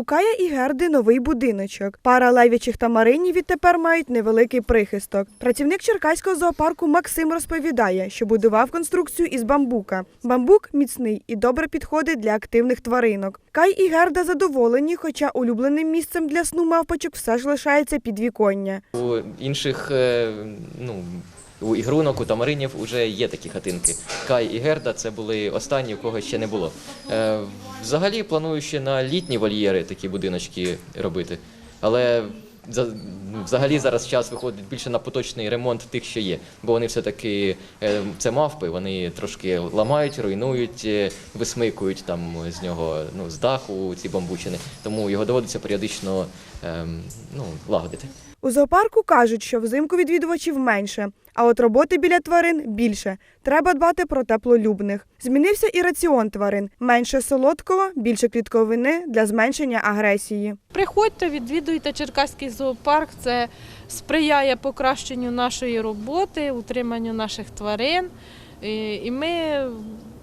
У Кая і Герди новий будиночок. Пара левічих тамаринів відтепер мають невеликий прихисток. Працівник Черкаського зоопарку Максим розповідає, що будував конструкцію із бамбука. Бамбук міцний і добре підходить для активних тваринок. Кай і Герда задоволені, хоча улюбленим місцем для сну мавпочок все ж лишається підвіконня. У інших е, ну, у ігрунок, у тамаринів вже є такі хатинки. Кай і Герда це були останні, у кого ще не було. Е, Взагалі планую ще на літні вольєри такі будиночки робити. Але ну, взагалі зараз час виходить більше на поточний ремонт тих, що є. Бо вони все-таки е, це мавпи, вони трошки ламають, руйнують, е, висмикують там з нього ну, з даху ці бамбучини. Тому його доводиться періодично ем, ну, лагодити. У зоопарку кажуть, що взимку відвідувачів менше, а от роботи біля тварин більше. Треба дбати про теплолюбних. Змінився і раціон тварин: менше солодкого, більше клітковини для зменшення агресії. Приходьте, відвідуйте Черкаський зоопарк. Це сприяє покращенню нашої роботи, утриманню наших тварин. І ми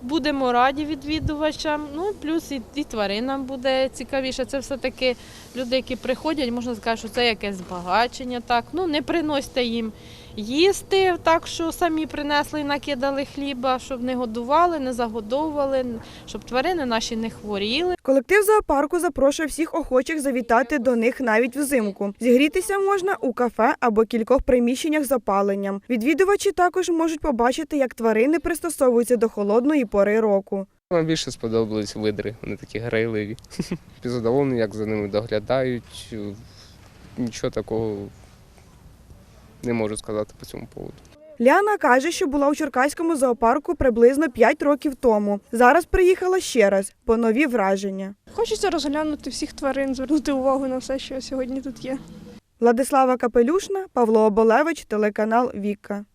будемо раді відвідувачам. Ну, плюс і, тваринам буде цікавіше. Це все-таки люди, які приходять, можна сказати, що це якесь збагачення. Так, ну не приносьте їм їсти, так що самі принесли і накидали хліба, щоб не годували, не загодовували, щоб тварини наші не хворіли. Колектив зоопарку запрошує всіх охочих завітати до них навіть взимку. Зігрітися можна у кафе або кількох приміщеннях з опаленням. Відвідувачі також можуть побачити, як тварини пристосовуються до холодної пори року. Нам більше сподобались видри, вони такі грайливі. Задоволений, як за ними доглядають. Нічого такого не можу сказати по цьому поводу. Ліана каже, що була у Черкаському зоопарку приблизно 5 років тому. Зараз приїхала ще раз, по нові враження. Хочеться розглянути всіх тварин, звернути увагу на все, що сьогодні тут є. Владислава Капелюшна, Павло Оболевич, телеканал Віка.